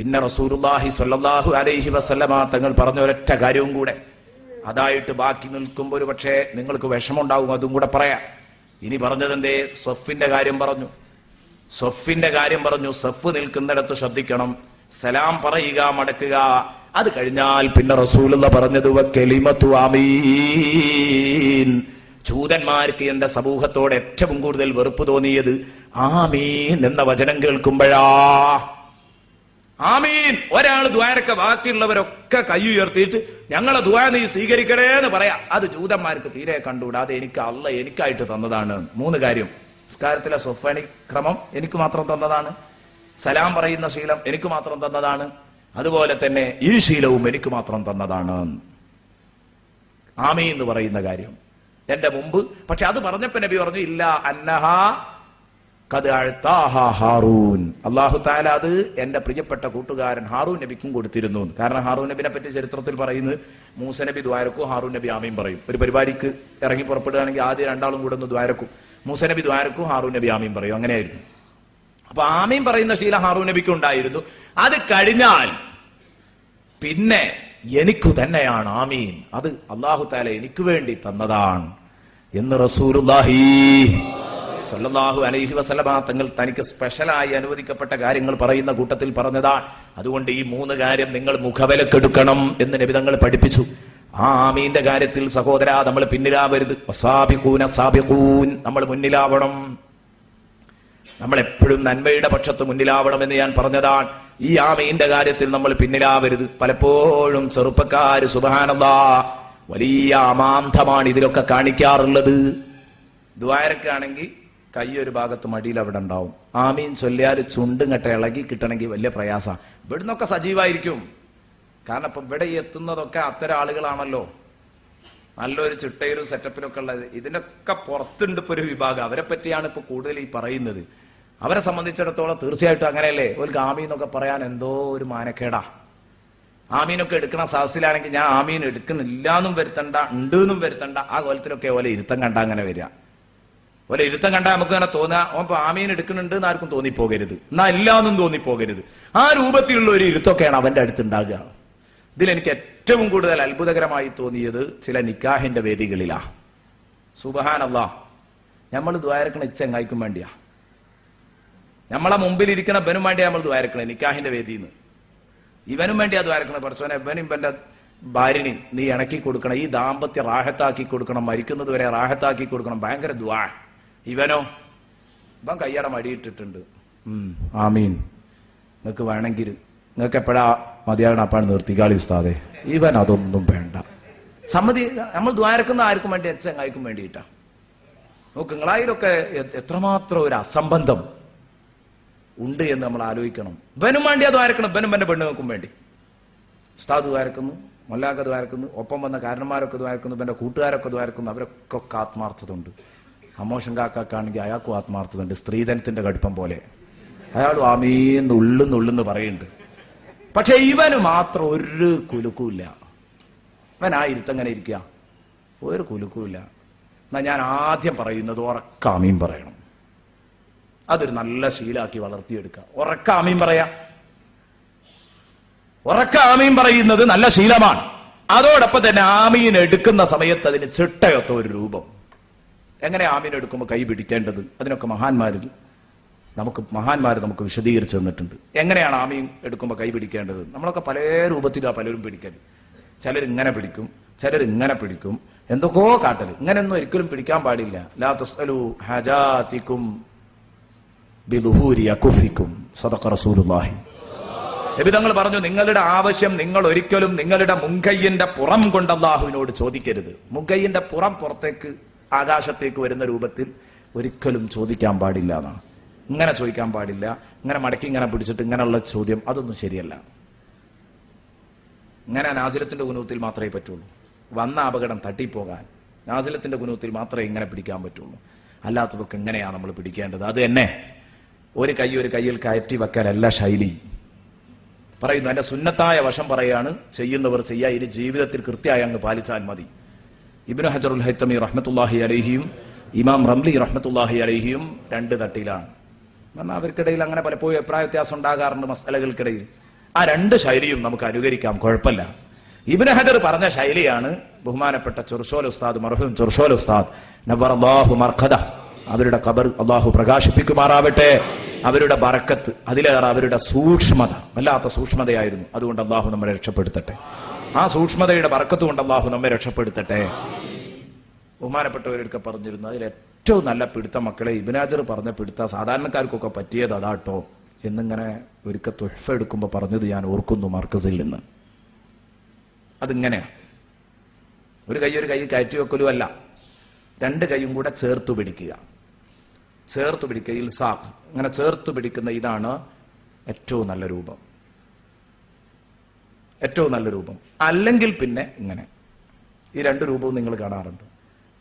പിന്നെ റസൂലുള്ളാഹി സ്വല്ലല്ലാഹു അലൈഹി വസല്ലമ തങ്ങൾ പറഞ്ഞ ഒരൊറ്റ കാര്യവും കൂടെ. അതായിട്ട് ബാക്കി നിൽക്കുമ്പോൾ ഒരു പക്ഷേ നിങ്ങൾക്ക് വിഷമമുണ്ടാവും അതും കൂടെ പറയാം. ഇനി പറഞ്ഞതെന്തേ? സഫിന്റെ കാര്യം പറഞ്ഞു. സഫിന്റെ കാര്യം പറഞ്ഞു. സഫ് നിൽക്കുന്നിടത്ത് ശ്രദ്ധിക്കണം. സലാം പറയുക മടക്കുക. അത് കഴിഞ്ഞാൽ പിന്നെ റസൂലുള്ള പറഞ്ഞത് ചൂതന്മാർക്ക് എന്റെ സമൂഹത്തോട് ഏറ്റവും കൂടുതൽ വെറുപ്പ് തോന്നിയത് ആമീൻ എന്ന വചനം കേൾക്കുമ്പോഴാ. ആമീൻ. ഒരാൾ ദ്വാരക്ക ബാക്കിയുള്ളവരൊക്കെ കൈ ഉയർത്തിയിട്ട് ഞങ്ങളെ ദ്വാ നീ സ്വീകരിക്കണേ എന്ന് പറയാ. അത് ജൂതന്മാർക്ക് തീരെ കണ്ടുകൂടാ. അത് എനിക്ക് അല്ല എനിക്കായിട്ട് തന്നതാണ്. മൂന്ന് കാര്യം. നിസ്കാരത്തിലെ സൊഫാനി ക്രമം എനിക്ക് മാത്രം തന്നതാണ്. സലാം പറയുന്ന ശീലം എനിക്ക് മാത്രം തന്നതാണ്. അതുപോലെ തന്നെ ഈ ശീലവും എനിക്ക് മാത്രം തന്നതാണ്. ആമീ എന്ന് പറയുന്ന കാര്യം. എന്റെ മുമ്പ്. പക്ഷെ അത് പറഞ്ഞപ്പോ നബി പറഞ്ഞു ഇല്ല അന്നഹ ഹാറൂൻ. അള്ളാഹു താല അത് എന്റെ പ്രിയപ്പെട്ട കൂട്ടുകാരൻ ഹാറൂൻ നബിക്കും കൊടുത്തിരുന്നു. കാരണം ഹാറൂൻ നബിനെ പറ്റി ചരിത്രത്തിൽ പറയുന്നത് മൂസ നബി ദ്വാരക്കും ഹാറൂൻ നബി ആമയും പറയും. ഒരു പരിപാടിക്ക് ഇറങ്ങി പുറപ്പെടുകയാണെങ്കിൽ ആദ്യം രണ്ടാളും കൂടെ ഒന്ന് ദ്വാരക്കും. മൂസ നബി ദ്വാരക്കും ഹാറൂൻ നബി ആമയും പറയും. അങ്ങനെയായിരുന്നു. അപ്പൊ ആമയും പറയുന്ന ശീല ഹാറൂൻ നബിക്കും ഉണ്ടായിരുന്നു. അത് കഴിഞ്ഞാൽ പിന്നെ എനിക്കു തന്നെയാണ് ആമീൻ. അത് അള്ളാഹു താല എനിക്ക് വേണ്ടി തന്നതാണ്. എന്ന് റസൂലുള്ളാഹി സല്ലല്ലാഹു അലൈഹി വസല്ലമ തങ്ങൾ തനിക്ക് സ്പെഷ്യലായി അനുവദിക്കപ്പെട്ട കാര്യങ്ങൾ പറയുന്ന കൂട്ടത്തിൽ പറഞ്ഞതാണ്. അതുകൊണ്ട് ഈ മൂന്ന് കാര്യം നിങ്ങൾ മുഖവിലക്കെടുക്കണം എന്ന് നബി തങ്ങൾ പഠിപ്പിച്ചു. ആ ആമീന്റെ കാര്യത്തിൽ സഹോദര നമ്മൾ പിന്നിലാവരുത്. നമ്മൾ മുന്നിലാവണം. നമ്മൾ എപ്പോഴും നന്മയുടെ പക്ഷത്ത് മുന്നിലാവണമെന്ന് ഞാൻ പറഞ്ഞതാണ്. ഈ ആമീന്റെ കാര്യത്തിൽ നമ്മൾ പിന്നിലാവരുത്. പലപ്പോഴും ചെറുപ്പക്കാര് സുബാനന്ദാ വലിയ അമാന്തമാണ് ഇതിലൊക്കെ കാണിക്കാറുള്ളത്. ദ്വാരക്കാണെങ്കിൽ കൈ ഒരു ഭാഗത്ത് മടിയിൽ അവിടെ ഉണ്ടാവും. ആമീൻ ചൊല്ലിയാൽ ചുണ്ടും കെട്ട ഇളകി കിട്ടണമെങ്കിൽ വലിയ പ്രയാസ. ഇവിടുന്നൊക്കെ സജീവായിരിക്കും. കാരണം ഇപ്പൊ ഇവിടെ എത്തുന്നതൊക്കെ അത്തരം ആളുകളാണല്ലോ. നല്ലൊരു ചിട്ടയിലും സെറ്റപ്പിലും ഒക്കെ ഉള്ളത്. ഇതിനൊക്കെ പുറത്തുണ്ട് ഇപ്പൊ ഒരു വിഭാഗം. അവരെ പറ്റിയാണ് ഇപ്പൊ കൂടുതൽ ഈ പറയുന്നത്. അവരെ സംബന്ധിച്ചിടത്തോളം തീർച്ചയായിട്ടും അങ്ങനെയല്ലേ? ഒരു ആമീൻ എന്നൊക്കെ പറയാൻ എന്തോ ഒരു മാനക്കേടാ. ആമീനൊക്കെ എടുക്കണ സദസ്സിലാണെങ്കിൽ ഞാൻ ആമീൻ എടുക്കുന്നില്ലാന്നും വരുത്തണ്ട ഉണ്ട് എന്നും വരുത്തണ്ട. ആ കോലത്തിലൊക്കെ ഓലെ ഇരുത്തം കണ്ട അങ്ങനെ വരിക. ഓലെ ഇരുത്തം കണ്ടാൽ നമുക്ക് അങ്ങനെ തോന്നാ ഓൻ ആമീൻ എടുക്കുന്നുണ്ട് എന്ന് ആർക്കും തോന്നിപ്പോകരുത്. എന്നാ ഇല്ലാന്നും തോന്നിപ്പോകരുത്. ആ രൂപത്തിലുള്ള ഒരു ഇരുത്തൊക്കെയാണ് അവന്റെ അടുത്ത് ഉണ്ടാകുക. ഇതിലെനിക്ക് ഏറ്റവും കൂടുതൽ അത്ഭുതകരമായി തോന്നിയത് ചില നിക്കാഹിന്റെ വേദികളിലാ. സുബഹാനല്ലാ. നമ്മൾ ദ്വാരക്കണ ഇച്ചങ്ങായിക്കും വേണ്ടിയാ. നമ്മളെ മുമ്പിൽ ഇരിക്കണ ബനും വേണ്ടിയാ നമ്മൾ ദ്വാരക്കണേ നിക്കാഹിന്റെ വേദിന്ന്. ഇവനും വേണ്ടിയാ ദ്വാരക്കണേ പറച്ചോനെ ഇവനും ഇവന്റെ ഭാര്യനെ നീ ഇണക്കി കൊടുക്കണം ഈ ദാമ്പത്യ റാഹത്താക്കി കൊടുക്കണം മരിക്കുന്നത് വരെ റാഹത്താക്കി കൊടുക്കണം ഭയങ്കര ദ്വാ ഇവനോ? ഇവൻ കയ്യറ മടിയിട്ടിട്ടുണ്ട് ആമീൻ. നിങ്ങൾക്ക് വേണമെങ്കിൽ നിങ്ങൾക്ക് എപ്പോഴാ മതിയാകണം അപ്പാണ് നിർത്തിക്കാളി ഉസ്താദേ. ഇവൻ അതൊന്നും വേണ്ട. സമ്മതി നമ്മൾ ദ്വാരക്കുന്ന ആർക്കും വേണ്ടി അച്ഛങ്ങായിക്കും വേണ്ടിയിട്ടാ. നോക്ക് നിങ്ങളായാലൊക്കെ എത്രമാത്രം ഒരു അസംബന്ധം ഉണ്ട് എന്ന് നമ്മൾ ആലോചിക്കണം. ഇവനും വേണ്ടി അത് വരക്കണം ഇവനും എന്റെ പെണ്ണുങ്ങൾക്കും വേണ്ടി. ഉസ്താദ് വരക്കുന്നു മൊല്ലാക്കത് വരക്കുന്നു ഒപ്പം വന്ന കാരണന്മാരൊക്കെ വരക്കുന്നു ഇവന്റെ കൂട്ടുകാരൊക്കെ വരക്കുന്നു അവരൊക്കെ ആത്മാർത്ഥത ഉണ്ട് അമോഷൻ കാക്കാണെങ്കിൽ അയാൾക്കും ആത്മാർത്ഥതയുണ്ട് സ്ത്രീധനത്തിന്റെ കടുപ്പം പോലെ. അയാളും ആമീന്ന് ഉള്ളുന്ന് ഉള്ളുന്ന് പറയുന്നുണ്ട്. പക്ഷെ ഇവന് മാത്രം ഒരു കുലുക്കുമില്ല. ഇവൻ ആ ഇരുത്തങ്ങനെ ഇരിക്കുക. ഒരു കുലുക്കുമില്ല. എന്നാ ഞാൻ ആദ്യം പറയുന്നത് ഉറക്കാമീൻ പറയണം. അതൊരു നല്ല ശീലാക്കി വളർത്തിയെടുക്കുക. ഉറക്കാമീൻ പറയാ. ഉറക്കാമീൻ പറയുന്നത് നല്ല ശീലമാണ്. അതോടൊപ്പം തന്നെ ആമീൻ എടുക്കുന്ന സമയത്ത് അതിന് ചിട്ടയൊത്ത ഒരു രൂപം. എങ്ങനെ ആമീൻ എടുക്കുമ്പോൾ കൈ പിടിക്കേണ്ടത്? അതിനൊക്കെ മഹാന്മാരിൽ നമുക്ക് മഹാന്മാർ നമുക്ക് വിശദീകരിച്ചു തന്നിട്ടുണ്ട്. എങ്ങനെയാണ് ആമീൻ എടുക്കുമ്പോൾ കൈ പിടിക്കേണ്ടത്? നമ്മളൊക്കെ പല രൂപത്തിലാണ് പലരും പിടിക്കൽ ചിലർ ഇങ്ങനെ പിടിക്കും ചിലർ ഇങ്ങനെ പിടിക്കും. എന്തൊക്കെയോ കാട്ടൽ ഇങ്ങനെയൊന്നും ഒരിക്കലും പിടിക്കാൻ പാടില്ല. ലാ തസ്അലു ഹജാതിക്കും ബിദുഹൂരി റസൂലുള്ളാഹി. തങ്ങൾ പറഞ്ഞു നിങ്ങളുടെ ആവശ്യം നിങ്ങൾ ഒരിക്കലും നിങ്ങളുടെ മുൻകയ്യന്റെ പുറം കൊണ്ട് അള്ളാഹുവിനോട് ചോദിക്കരുത്. മുൻകയ്യന്റെ പുറം പുറത്തേക്ക് ആകാശത്തേക്ക് വരുന്ന രൂപത്തിൽ ഒരിക്കലും ചോദിക്കാൻ പാടില്ല എന്നാണ്. ഇങ്ങനെ ചോദിക്കാൻ പാടില്ല. ഇങ്ങനെ മടക്കി ഇങ്ങനെ പിടിച്ചിട്ട് ഇങ്ങനെയുള്ള ചോദ്യം അതൊന്നും ശരിയല്ല. ഇങ്ങനെ നാസിലത്തിന്റെ ഗുണത്തിൽ മാത്രമേ പറ്റുള്ളൂ. വന്ന അപകടം തട്ടിപ്പോകാൻ നാസിലത്തിന്റെ ഗുണത്തിൽ മാത്രമേ ഇങ്ങനെ പിടിക്കാൻ പറ്റുള്ളൂ. അല്ലാത്തതൊക്കെ എങ്ങനെയാണ് നമ്മൾ പിടിക്കേണ്ടത്. അത് തന്നെ ഒരു കൈ ഒരു കയ്യിൽ കയറ്റി വെക്കാനല്ല ശൈലി. പറയുന്നു എന്റെ സുന്നത്തായ വശം പറയാണ് ചെയ്യുന്നവർ ചെയ്യാ ഇനി ജീവിതത്തിൽ കൃത്യമായി അങ്ങ് പാലിച്ചാൽ മതി. ഇബ്നു ഹജറുൽ ഹൈത്തമി റഹ്മത്തുല്ലാഹി അലഹിയും ഇമാം റംലി റഹ്മത്തുല്ലാഹി അലഹിയും രണ്ട് തട്ടിലാണ്. എന്നാൽ അവർക്കിടയിൽ അങ്ങനെ പലപ്പോഴും അഭിപ്രായ വ്യത്യാസം ഉണ്ടാകാറുണ്ട് മസലകൾക്കിടയിൽ ആ രണ്ട് ശൈലിയും നമുക്ക് അനുകരിക്കാം കുഴപ്പമില്ല. ഇബ്നു ഹജർ പറഞ്ഞ ശൈലിയാണ് ബഹുമാനപ്പെട്ട ചെറുഷോൽ ഉസ്താദ് മർഹൂം ചെറുഷോൽ ഉസ്താദ് നവർ അള്ളാഹു മർഖദ. അവരുടെ കബർ അള്ളാഹു പ്രകാശിപ്പിക്കുമാറാവട്ടെ. അവരുടെ ബറക്കത്ത് അതിലേറെ അവരുടെ സൂക്ഷ്മത വല്ലാത്ത സൂക്ഷ്മതയായിരുന്നു. അതുകൊണ്ട് അള്ളാഹു നമ്മളെ രക്ഷപ്പെടുത്തട്ടെ. ആ സൂക്ഷ്മതയുടെ ബറക്കത്ത് കൊണ്ട് അള്ളാഹു നമ്മെ രക്ഷപ്പെടുത്തട്ടെ. ബഹുമാനപ്പെട്ടവരൊക്കെ പറഞ്ഞിരുന്നു അതിൽ ഏറ്റവും നല്ല പിടുത്ത മക്കളെ ഇബിനാജർ പറഞ്ഞ പിടുത്ത സാധാരണക്കാർക്കൊക്കെ പറ്റിയത് അതാട്ടോ എന്നിങ്ങനെ ഒരിക്കൽ തുഹഫ എടുക്കുമ്പോൾ പറഞ്ഞത് ഞാൻ ഓർക്കുന്നു മർക്കസിൽ നിന്ന്. അതിങ്ങനെയാ. ഒരു കൈ ഒരു കൈ കയറ്റി വെക്കലുമല്ല. രണ്ട് കൈയും കൂടെ ചേർത്തു പിടിക്കുക. ചേർത്ത് പിടിക്കുക ഇൽസാഖ്. അങ്ങനെ ചേർത്ത് പിടിക്കുന്ന ഇതാണ് ഏറ്റവും നല്ല രൂപം. ഏറ്റവും നല്ല രൂപം. അല്ലെങ്കിൽ പിന്നെ ഇങ്ങനെ. ഈ രണ്ട് രൂപവും നിങ്ങൾ കാണാറുണ്ട്.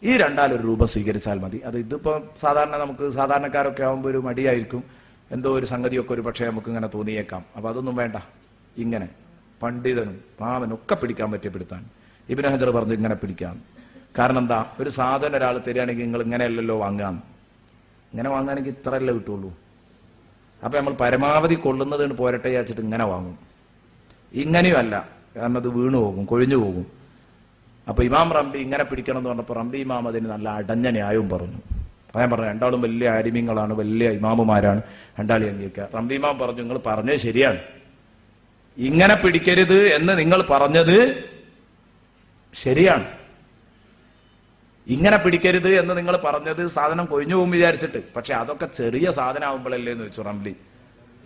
ഈ രണ്ടാലൊരു രൂപം സ്വീകരിച്ചാൽ മതി. അത് ഇതിപ്പോ സാധാരണ നമുക്ക് സാധാരണക്കാരൊക്കെ ആകുമ്പോൾ ഒരു മടിയായിരിക്കും. എന്തോ ഒരു സംഗതിയൊക്കെ ഒരു പക്ഷേ നമുക്ക് ഇങ്ങനെ തോന്നിയേക്കാം. അപ്പൊ അതൊന്നും വേണ്ട. ഇങ്ങനെ. പണ്ഡിതനും പാവനും ഒക്കെ പിടിക്കാൻ പറ്റിയ പിടുത്താൻ ഇബിൻ ഹജർ പറഞ്ഞു ഇങ്ങനെ പിടിക്കാം. കാരണം എന്താ? ഒരു സാധനം ഒരാൾ തരികയാണെങ്കിൽ നിങ്ങൾ ഇങ്ങനെയല്ലല്ലോ വാങ്ങാം. ഇങ്ങനെ വാങ്ങുകയാണെങ്കിൽ ഇത്രയല്ലേ കിട്ടുള്ളൂ. അപ്പൊ നമ്മൾ പരമാവധി കൊള്ളുന്നതിന് പോരട്ടെ വെച്ചിട്ട് ഇങ്ങനെ വാങ്ങും. ഇങ്ങനെയുമല്ല. കാരണം അത് വീണു പോകും കൊഴിഞ്ഞു പോകും. അപ്പൊ ഇമാം റംബി ഇങ്ങനെ പിടിക്കണം എന്ന് പറഞ്ഞപ്പോൾ റംബി ഇമാം അതിന് നല്ല അടഞ്ഞ ന്യായവും പറഞ്ഞു. ഞാൻ പറഞ്ഞു രണ്ടാളും വലിയ ആരിമ്യങ്ങളാണ് വലിയ ഇമാമുമാരാണ്. രണ്ടാളി അംഗീകരിക്കുക. റംബി ഇമാം പറഞ്ഞു നിങ്ങൾ പറഞ്ഞത് ശരിയാണ്. ഇങ്ങനെ പിടിക്കരുത് എന്ന് നിങ്ങൾ പറഞ്ഞത് ശരിയാണ്. ഇങ്ങനെ പിടിക്കരുത് എന്ന് നിങ്ങൾ പറഞ്ഞത് സാധനം കൊഴിഞ്ഞു പോകും വിചാരിച്ചിട്ട്. പക്ഷെ അതൊക്കെ ചെറിയ സാധനം ആവുമ്പോഴല്ലേ എന്ന് വെച്ചു റംലി.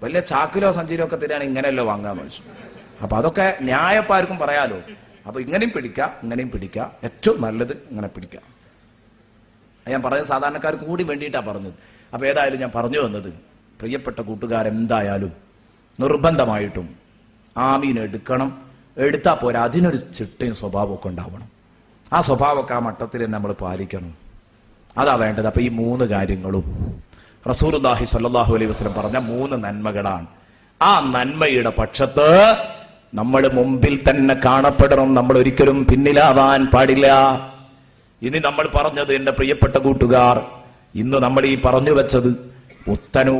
വലിയ ചാക്കിലോ സഞ്ചിയിലോ ഒക്കെ തരാണ് ഇങ്ങനെയല്ലോ വാങ്ങാന്ന് വെച്ചു അപ്പൊ അതൊക്കെ ന്യായപ്പാർക്കും പറയാലോ. അപ്പൊ ഇങ്ങനെയും പിടിക്കാം ഇങ്ങനെയും പിടിക്കാം. ഏറ്റവും നല്ലത് ഇങ്ങനെ പിടിക്കാം. ഞാൻ പറഞ്ഞത് സാധാരണക്കാർക്ക് കൂടി വേണ്ടിയിട്ടാണ് പറഞ്ഞത്. അപ്പൊ ഏതായാലും ഞാൻ പറഞ്ഞു വന്നത് പ്രിയപ്പെട്ട കൂട്ടുകാരെന്തായാലും നിർബന്ധമായിട്ടും ആമീൻ എടുക്കണം. എടുത്താൽ പോരാ അതിനൊരു ചിട്ടയും സ്വഭാവമൊക്കെ ഉണ്ടാവണം. ആ സ്വഭാവമൊക്കെ ആ മട്ടത്തിൽ നമ്മൾ പാലിക്കണം. അതാ വേണ്ടത്. അപ്പൊ ഈ മൂന്ന് കാര്യങ്ങളും റസൂലുല്ലാഹി സ്വല്ലല്ലാഹു അലൈഹി വസല്ലം പറഞ്ഞ മൂന്ന് നന്മകളാണ്. ആ നന്മയുടെ പക്ഷത്ത് നമ്മൾ മുമ്പിൽ തന്നെ കാണപ്പെടണം. നമ്മൾ ഒരിക്കലും പിന്നിലാവാൻ പാടില്ല. ഇനി നമ്മൾ പറഞ്ഞത് എന്റെ പ്രിയപ്പെട്ട കൂട്ടുകാർ ഇന്ന് നമ്മൾ ഈ പറഞ്ഞു വെച്ചത് ഉത്തനു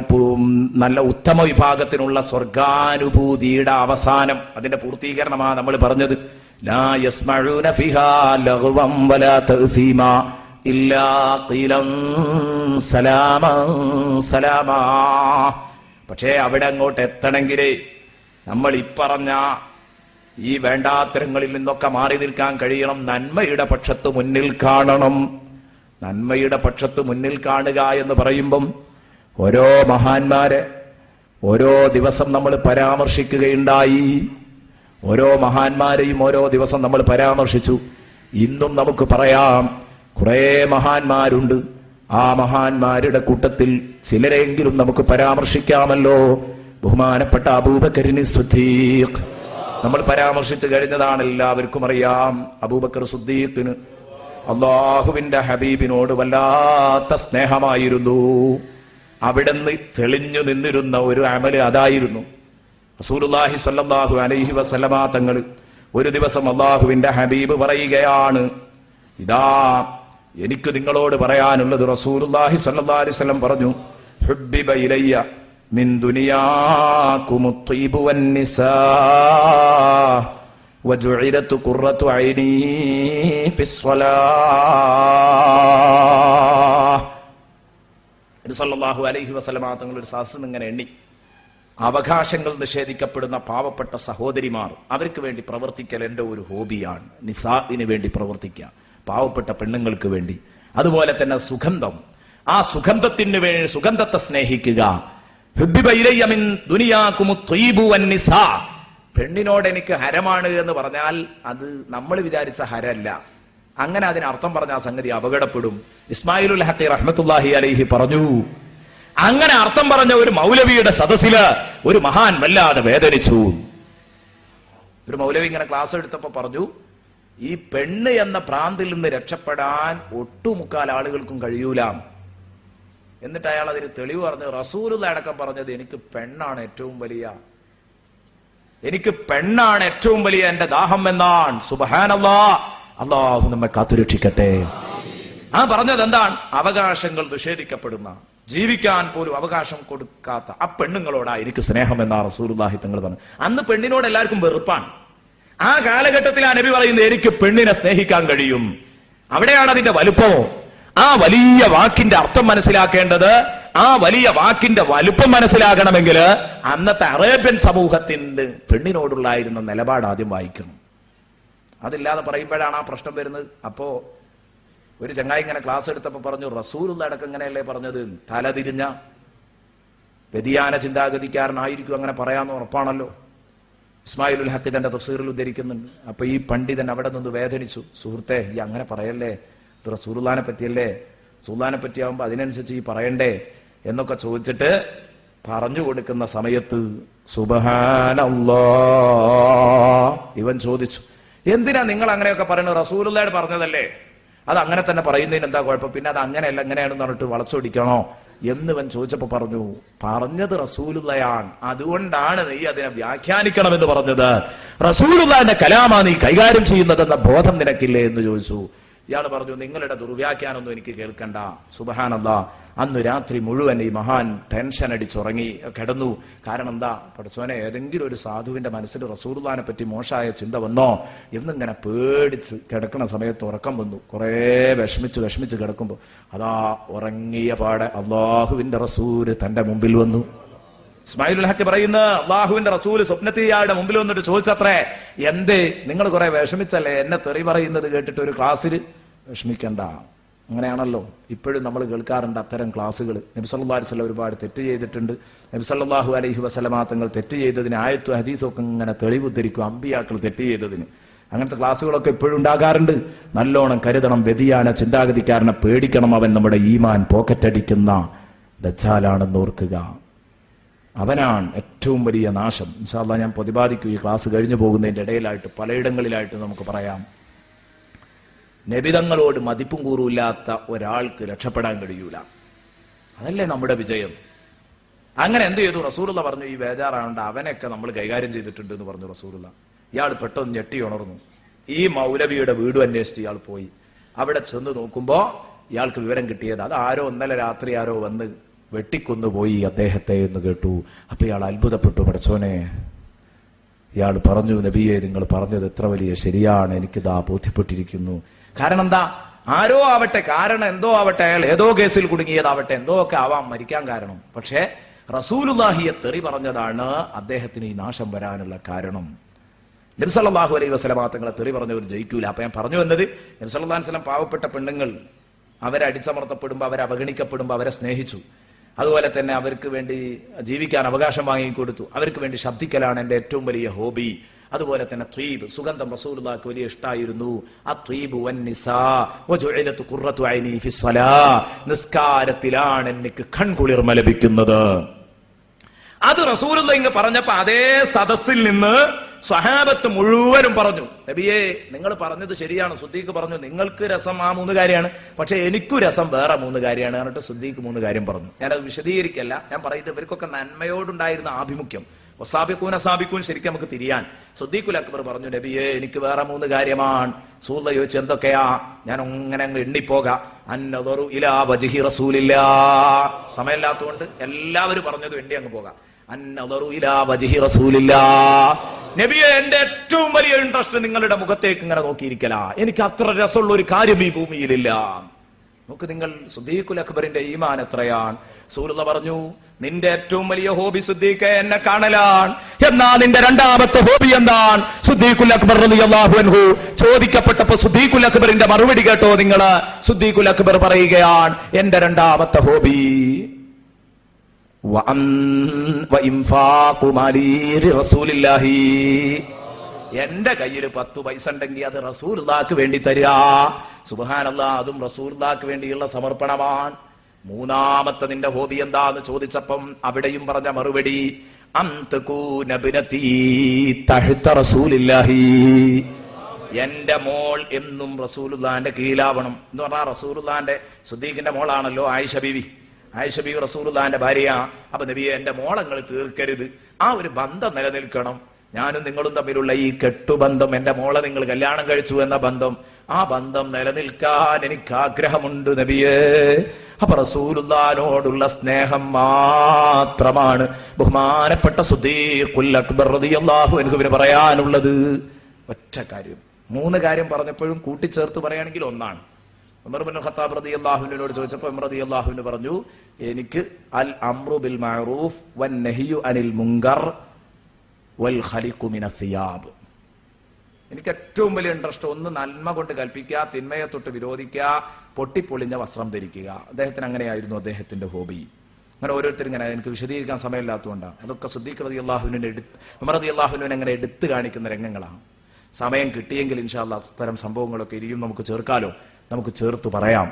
നല്ല ഉത്തമ വിഭാഗത്തിനുള്ള സ്വർഗാനുഭൂതിയുടെ അവസാനം അതിന്റെ പൂർത്തീകരണമാണ് നമ്മൾ പറഞ്ഞത്. പക്ഷേ അവിടെ അങ്ങോട്ട് എത്തണമെങ്കിലേ നമ്മൾ ഇപ്പറഞ്ഞ ഈ വേണ്ടാത്തരങ്ങളിൽ നിന്നൊക്കെ മാറി നിൽക്കാൻ കഴിയണം. നന്മയുടെ പക്ഷത്ത് മുന്നിൽ കാണണം. നന്മയുടെ പക്ഷത്ത് മുന്നിൽ കാണുക എന്ന് പറയുമ്പം ഓരോ മഹാന്മാരെ ഓരോ ദിവസം നമ്മൾ പരാമർശിക്കുകയുണ്ടായി. ഓരോ മഹാന്മാരെയും ഓരോ ദിവസം നമ്മൾ പരാമർശിച്ചു. ഇന്നും നമുക്ക് പറയാം കുറെ മഹാന്മാരുണ്ട്. ആ മഹാന്മാരുടെ കൂട്ടത്തിൽ ചിലരെങ്കിലും നമുക്ക് പരാമർശിക്കാമല്ലോ. ബഹുമാനപ്പെട്ട അബൂബക്കറിന് സുദ്ദീഖ്. നമ്മൾ പരാമർശിച്ചു കഴിഞ്ഞതാണ് എല്ലാവർക്കും അറിയാം അബൂബക്കർ സുദ്ദീഖിന്. അള്ളാഹുവിന്റെ ഹബീബിനോട് വല്ലാത്ത സ്നേഹമായിരുന്നു. അവിടുന്ന് തെളിഞ്ഞു നിന്നിരുന്ന ഒരു അമൽ അതായിരുന്നു. റസൂലുള്ളാഹി സ്വല്ലല്ലാഹു അലൈഹി വസലമാ തങ്ങൾ ഒരു ദിവസം അള്ളാഹുവിന്റെ ഹബീബ് പറയുകയാണ് ഇതാ എനിക്ക് നിങ്ങളോട് പറയാനുള്ളത് റസൂലുള്ളാഹി സ്വല്ലല്ലാഹു അലൈഹി വസല്ലം പറഞ്ഞു ഇലയ്യ മിൻ ദുനിയാകും الطيب والنساء وجعلت قرة عيني في الصلاة നബി സല്ലല്ലാഹു അലൈഹി വസല്ലമ തങ്ങൾ ഒരു സാഹസം ഇങ്ങനെ എണ്ണി അവകാശങ്ങൾ നിഷേധിക്കപ്പെടുന്ന പാവപ്പെട്ട സഹോദരിമാർ അവർക്ക് വേണ്ടി പ്രവർത്തിക്കൽ എൻ്റെ ഒരു ഹോബിയാണ് നിസാഇന് വേണ്ടി പ്രവർത്തിക്കുക പാവപ്പെട്ട പെണ്ണുങ്ങൾക്ക് വേണ്ടി അതുപോലെ തന്നെ സുഗന്ധം ആ സുഗന്ധത്തിന് വേണ്ടി സുഗന്ധത്തെ സ്നേഹിക്കുക പെണ്ണിനോട് എനിക്ക് ഹരമാണ് എന്ന് പറഞ്ഞാൽ അത് നമ്മൾ വിചാരിച്ച ഹരല്ല അങ്ങനെ അതിന് അർത്ഥം പറഞ്ഞ ആ സംഗതി അപകടപ്പെടും. ഇസ്മായിലുൽ ഹക്കി റഹ്മത്തുല്ലാഹി അലൈഹി പറഞ്ഞു അങ്ങനെ അർത്ഥം പറഞ്ഞ ഒരു മൗലവിയുടെ സദസ്സിൽ ഒരു മഹാൻ വല്ലാതെ വേദനിച്ചു. ഒരു മൗലവി ഇങ്ങനെ ക്ലാസ് എടുത്തപ്പോ പറഞ്ഞു ഈ പെണ്ണ് എന്ന പ്രാന്തിൽ നിന്ന് രക്ഷപ്പെടാൻ ഒട്ടുമുക്കാൽ ആളുകൾക്കും കഴിയൂല. എന്നിട്ട് അയാൾ അതിന് തെളിവ് പറഞ്ഞു റസൂലുള്ള അടക്കം പറഞ്ഞത് എനിക്ക് പെണ്ണാണ് ഏറ്റവും വലിയ എനിക്ക് പെണ്ണാണ് ഏറ്റവും വലിയ എന്റെ ദാഹം എന്നാണ്. സുബഹാനല്ലാ അള്ളാഹു നമ്മെ കാത്തുരക്ഷിക്കട്ടെ. ആ പറഞ്ഞത് എന്താണ്? അവകാശങ്ങൾ നിഷേധിക്കപ്പെടുന്ന ജീവിക്കാൻ പോലും അവകാശം കൊടുക്കാത്ത ആ പെണ്ണുങ്ങളോടാ എനിക്ക് സ്നേഹം എന്നാ റസൂലുള്ളാഹി തങ്ങൾ പറഞ്ഞു. അന്ന് പെണ്ണിനോട് എല്ലാവർക്കും വെറുപ്പാണ്. ആ കാലഘട്ടത്തിൽ ആ നബി പറയുന്നത് എനിക്ക് പെണ്ണിനെ സ്നേഹിക്കാൻ കഴിയും. അവിടെയാണ് അതിന്റെ വലുപ്പമോ? ആ വലിയ വാക്കിന്റെ അർത്ഥം മനസ്സിലാക്കേണ്ടത് ആ വലിയ വാക്കിന്റെ വലുപ്പം മനസ്സിലാകണമെങ്കിൽ അന്നത്തെ അറേബ്യൻ സമൂഹത്തിന്റെ പെണ്ണിനോടുള്ളായിരുന്ന നിലപാട് ആദ്യം വായിക്കണം. അതില്ലാതെ പറയുമ്പോഴാണ് ആ പ്രശ്നം വരുന്നത്. അപ്പോ ഒരു ചങ്ങായി ഇങ്ങനെ ക്ലാസ് എടുത്തപ്പോ പറഞ്ഞു റസൂലുള്ള അടക്കം ഇങ്ങനെയല്ലേ പറഞ്ഞത്? തലതിരിഞ്ഞ വ്യതിയാന ചിന്താഗതിക്കാരനായിരിക്കും അങ്ങനെ പറയാന്ന് ഉറപ്പാണല്ലോ. ഇസ്മായിലുൽ ഹക്കി തന്റെ തഫ്സീറിൽ ഉദ്ധരിക്കുന്നുണ്ട്. അപ്പൊ ഈ പണ്ഡിതൻ അവിടെ നിന്ന് വേദനിച്ചു. സുഹൃത്തെ ഈ അങ്ങനെ പറയല്ലേ? ഇത് റസൂലുള്ളാനെ പറ്റിയല്ലേ? റസൂലുള്ളാനെ പറ്റിയാവുമ്പോൾ അതിനനുസരിച്ച് ഈ പറയണ്ടേ? എന്നൊക്കെ ചോദിച്ചിട്ട് പറഞ്ഞു കൊടുക്കുന്ന സമയത്ത് സുബഹാനല്ലോ ഇവൻ ചോദിച്ചു എന്തിനാ നിങ്ങൾ അങ്ങനെയൊക്കെ പറയുന്നത്? റസൂലുള്ളാട് പറഞ്ഞതല്ലേ? അത് അങ്ങനെ തന്നെ പറയുന്നതിന് എന്താ കുഴപ്പം? പിന്നെ അത് അങ്ങനെയല്ല എങ്ങനെയാണെന്ന് പറഞ്ഞിട്ട് വളച്ചൊടിക്കണോ എന്ന് ഇവൻ ചോദിച്ചപ്പോ പറഞ്ഞു പറഞ്ഞത് റസൂലുള്ളയാണ് അതുകൊണ്ടാണ് നീ അതിനെ വ്യാഖ്യാനിക്കണമെന്ന് പറഞ്ഞത്. റസൂലുള്ളാന്റെ കലാമാ നീ കൈകാര്യം ചെയ്യുന്നതെന്ന ബോധം നിനക്കില്ലേ? എന്ന് ചോദിച്ചു. ഇയാൾ പറഞ്ഞു നിങ്ങളുടെ ദുർവ്യാഖ്യാനൊന്നും എനിക്ക് കേൾക്കണ്ട. സുബഹാനന്ദ അന്ന് രാത്രി മുഴുവൻ ഈ മഹാൻ ടെൻഷൻ അടിച്ചുറങ്ങി കിടന്നു. കാരണം എന്താ? പഠിച്ചോനെ ഏതെങ്കിലും ഒരു സാധുവിന്റെ മനസ്സിൽ റസൂർദാനെ പറ്റി മോശമായ ചിന്ത വന്നോ? എന്നിങ്ങനെ പേടിച്ച് കിടക്കുന്ന സമയത്ത് ഉറക്കം വന്നു. കുറേ വിഷമിച്ച് വിഷമിച്ച് കിടക്കുമ്പോൾ അതാ ഉറങ്ങിയ പാടെ. അള്ളാഹുവിന്റെ റസൂര് തന്റെ മുമ്പിൽ വന്നു. ഇസ്മായിലുൽ ഹക്ക് പറയുന്ന അള്ളാഹുവിന്റെ റസൂൽ സ്വപ്നത്തിയാളുടെ മുമ്പിൽ വന്നിട്ട് ചോദിച്ചത്രേ എന്തേ നിങ്ങൾ കുറെ വിഷമിച്ചല്ലേ? എന്നെ തെറി പറയുന്നത് കേട്ടിട്ട് ഒരു ക്ലാസ്സിൽ വിഷമിക്കണ്ട. അങ്ങനെയാണല്ലോ. ഇപ്പോഴും നമ്മൾ കേൾക്കാറുണ്ട് അത്തരം ക്ലാസ്സുകൾ നബിസല്ലാ വസ്ലം ഒരുപാട് തെറ്റ് ചെയ്തിട്ടുണ്ട്. നബിസല്ലാഹു അലഹി വസ്ലമാ തങ്ങൾ തെറ്റ് ചെയ്തതിന് ആയത്തു ഹദീസൊക്കെ ഇങ്ങനെ തെളിവ് ധരിക്കും അമ്പിയാക്കൾ തെറ്റ് ചെയ്തതിന്. അങ്ങനത്തെ ക്ലാസ്സുകളൊക്കെ ഇപ്പോഴും ഉണ്ടാകാറുണ്ട്. നല്ലോണം കരുതണം വ്യതിയാന ചിന്താഗതിക്കാരനെ പേടിക്കണം. അവൻ നമ്മുടെ ഈമാൻ പോക്കറ്റടിക്കുന്ന ദച്ചാലാണെന്ന് ഓർക്കുക. അവനാണ് ഏറ്റവും വലിയ നാശം. ഇൻഷാല്ല ഞാൻ പ്രതിപാദിക്കും ഈ ക്ലാസ് കഴിഞ്ഞു പോകുന്നതിന്റെ ഇടയിലായിട്ട് പലയിടങ്ങളിലായിട്ട് നമുക്ക് പറയാം. നബിതങ്ങളോട് മതിപ്പും കൂറുമില്ലാത്ത ഒരാൾക്ക് രക്ഷപ്പെടാൻ കഴിയൂല. അതല്ലേ നമ്മുടെ വിജയം. അങ്ങനെ എന്ത് ചെയ്തു? റസൂലുള്ള പറഞ്ഞു ഈ ബേജാറാണ്ട് അവനൊക്കെ നമ്മൾ കൈകാര്യം ചെയ്തിട്ടുണ്ട് എന്ന് പറഞ്ഞു റസൂലുള്ള. ഇയാൾ പെട്ടെന്ന് ഞെട്ടി ഉണർന്നു. ഈ മൗലവിയുടെ വീട് അന്വേഷിച്ച് ഇയാൾ പോയി. അവിടെ ചെന്ന് നോക്കുമ്പോൾ ഇയാൾക്ക് വിവരം കിട്ടിയത് അത് ആരോ ഇന്നലെ രാത്രി ആരോ വന്ന് വെട്ടിക്കൊന്നുപോയി അദ്ദേഹത്തെ എന്ന് കേട്ടു. അപ്പൊ ഇയാൾ അത്ഭുതപ്പെട്ടു. പഠിച്ചോനെ ഇയാൾ പറഞ്ഞു നബിയെ നിങ്ങൾ പറഞ്ഞത് എത്ര വലിയ ശരിയാണ്. എനിക്കിതാ ബോധ്യപ്പെട്ടിരിക്കുന്നു. കാരണം എന്താ? ആരോ ആവട്ടെ കാരണം എന്തോ ആവട്ടെ അയാൾ ഏതോ കേസിൽ കുടുങ്ങിയതാവട്ടെ എന്തോ ഒക്കെ ആവാം മരിക്കാൻ കാരണം. പക്ഷേ റസൂലുല്ലാഹിയെ തെറി പറഞ്ഞതാണ് അദ്ദേഹത്തിന് ഈ നാശം വരാനുള്ള കാരണം. നബ്സല്ലാഹു അലൈഹി വസ്ലമാ തങ്ങളെ തെറി പറഞ്ഞവർ ജയിക്കൂല. അപ്പൊ ഞാൻ പറഞ്ഞു വന്നത് നബ്സല്ലാ വസ്ലം പാവപ്പെട്ട പെണ്ണുങ്ങൾ അവരെ അടിച്ചമർത്തപ്പെടുമ്പോൾ അവരെ അവഗണിക്കപ്പെടുമ്പോൾ അവരെ സ്നേഹിച്ചു. അതുപോലെ തന്നെ അവർക്ക് വേണ്ടി ജീവിക്കാൻ അവകാശം വാങ്ങിക്കൊടുത്തു. അവർക്ക് വേണ്ടി ശബ്ദിക്കലാണ് എന്റെ ഏറ്റവും വലിയ ഹോബി. അതുപോലെ തന്നെ ത്വീബ് സുഗന്ധം റസൂലുള്ളാഹിക്ക് വലിയ ഇഷ്ടായിരുന്നു. ആ ത്വീബ് നിസ്കാരത്തിലാണ് എനിക്ക് കൺകുളിർമ ലഭിക്കുന്നത്. അത് റസൂലുള്ള ഇങ്ങ് പറഞ്ഞപ്പോ അതേ സദസ്സിൽ നിന്ന് സഹാബത്ത് മുഴുവനും പറഞ്ഞു നബിയെ നിങ്ങൾ പറഞ്ഞത് ശരിയാണ്. സുദ്ദീഖ് പറഞ്ഞു നിങ്ങൾക്ക് രസം ആ മൂന്ന് കാര്യമാണ്. പക്ഷെ എനിക്കും രസം വേറെ മൂന്ന് കാര്യമാണ്. എന്നിട്ട് സുദ്ദീഖ് മൂന്ന് കാര്യം പറഞ്ഞു. ഞാനത് വിശദീകരിക്കല്ല. ഞാൻ പറയുന്നത് ഇവർക്കൊക്കെ നന്മയോടുണ്ടായിരുന്ന ആഭിമുഖ്യം. ഒസാബിക്കൂൻ അസാബിക്കൂൻ ശരിക്കും നമുക്ക് തിരിയാൻ. സുദ്ദീഖുൽ അക്ബർ പറഞ്ഞു നബിയെ എനിക്ക് വേറെ മൂന്ന് കാര്യമാണ്. സൂള്ള ചോദിച്ചു എന്തൊക്കെയാ? ഞാൻ അങ്ങനെ അങ്ങ് എണ്ണിപ്പോകാം. അന്നതൊരു ഇലാ വജിഹി റസൂലില്ല. സമയമില്ലാത്തതുകൊണ്ട് എല്ലാവരും പറഞ്ഞത് എണ്ണി അങ്ങ് പോകാം. നബിയെ എന്റെ ഏറ്റവും വലിയ ഇൻട്രസ്റ്റ് നിങ്ങളുടെ മുഖത്തേക്ക് ഇങ്ങനെ നോക്കിയിരിക്കല. എനിക്ക് അത്ര രസമുള്ള ഒരു കാര്യം ഈ ഭൂമിയിലില്ല. നോക്ക് നിങ്ങൾ സുദ്ദീഖുൽ അക്ബറിന്റെ ഈമാൻ എത്രയാണ്? സൂറുത പറഞ്ഞു നിന്റെ ഏറ്റവും വലിയ ഹോബി സുദ്ദീഖ് എന്നെ കാണലാണ്. എന്നാ നിന്റെ രണ്ടാമത്തെ ഹോബി എന്താണ്? സുദ്ദീഖുൽ അക്ബർ അൻഹു ചോദിക്കപ്പെട്ടപ്പോ സുദ്ദീഖുൽ അക്ബറിന്റെ മറുപടി കേട്ടോ നിങ്ങൾ സുദ്ദീഖുൽ അക്ബർ പറയുകയാണ് എന്റെ രണ്ടാമത്തെ ഹോബി. എന്റെ കയ്യിൽ പത്ത് പൈസ ഉണ്ടെങ്കിൽ അത് റസൂർദാക്ക് വേണ്ടി തരിക. സുബാനല്ല അതും റസൂർദാക്ക് വേണ്ടിയുള്ള സമർപ്പണമാണ്. മൂന്നാമത്തെ നിന്റെ ഹോബി എന്താന്ന് ചോദിച്ചപ്പം അവിടെയും പറഞ്ഞ മറുപടി എന്റെ മോൾ എന്നും റസൂലുല്ലാന്റെ കീഴിലാവണം. എന്ന് പറഞ്ഞാൽ റസൂലുല്ലാന്റെ സുദ്ദീഖിന്റെ മോളാണല്ലോ ആയിഷ ബീവി. ആയിഷ ബീവി റസൂലുല്ലാന്റെ ഭാര്യ. അപ്പൊ നബിയെ എന്റെ മോളങ്ങൾ തീർക്കരുത്. ആ ഒരു ബന്ധം നിലനിൽക്കണം. ഞാനും നിങ്ങളും തമ്മിലുള്ള ഈ കെട്ടുബന്ധം എന്റെ മോളെ നിങ്ങൾ കല്യാണം കഴിച്ചു എന്ന ബന്ധം ആ ബന്ധം നിലനിൽക്കാൻ എനിക്ക് ആഗ്രഹമുണ്ട് നബിയേ. അപ്പൊ റസൂലുള്ളാനോടുള്ള സ്നേഹം മാത്രമാണ് ബഹുമാനപ്പെട്ട സുദീഖുൽ അക്ബർ റളിയല്ലാഹു അൻഹുവിന് പറയാനുള്ളത്. ഒറ്റ കാര്യം. മൂന്ന് കാര്യം പറഞ്ഞപ്പോഴും കൂട്ടിച്ചേർത്ത് പറയുകയാണെങ്കിൽ ഒന്നാണ്. ഉമർ ബിൻ ഖത്താബ് അള്ളാഹുവിനോട് ചോദിച്ചപ്പോൾ ഉമർ റളിയല്ലാഹുവിന് പറഞ്ഞു എനിക്ക് അൽ അമ്രു ബിൽ മഅറൂഫ് വൻ നഹിയു അനിൽ മുങ്കർ വൽ ഖലിഖു എനിക്ക് ഏറ്റവും വലിയ ഇൻട്രസ്റ്റ് ഒന്ന് നന്മ കൊണ്ട് കൽപ്പിക്കുക തിന്മയെ തൊട്ട് വിരോധിക്കുക പൊട്ടിപ്പൊളിഞ്ഞ വസ്ത്രം ധരിക്കുക. അദ്ദേഹത്തിന് അങ്ങനെയായിരുന്നു അദ്ദേഹത്തിന്റെ ഹോബി. അങ്ങനെ ഓരോരുത്തരും ഇങ്ങനെ എനിക്ക് വിശദീകരിക്കാൻ സമയമില്ലാത്തതുകൊണ്ടാണ്. അതൊക്കെ സുദ്ദീഖ് റതി അള്ളാഹുവിനെ എടുത്ത് ഉമർ റതി അള്ളാഹുവിനെ അങ്ങനെ എടുത്തു കാണിക്കുന്ന രംഗങ്ങളാണ്. സമയം കിട്ടിയെങ്കിൽ ഇൻഷാല്ല അത്തരം സംഭവങ്ങളൊക്കെ ഇനിയും നമുക്ക് ചേർക്കാലോ? നമുക്ക് ചേർത്ത് പറയാം.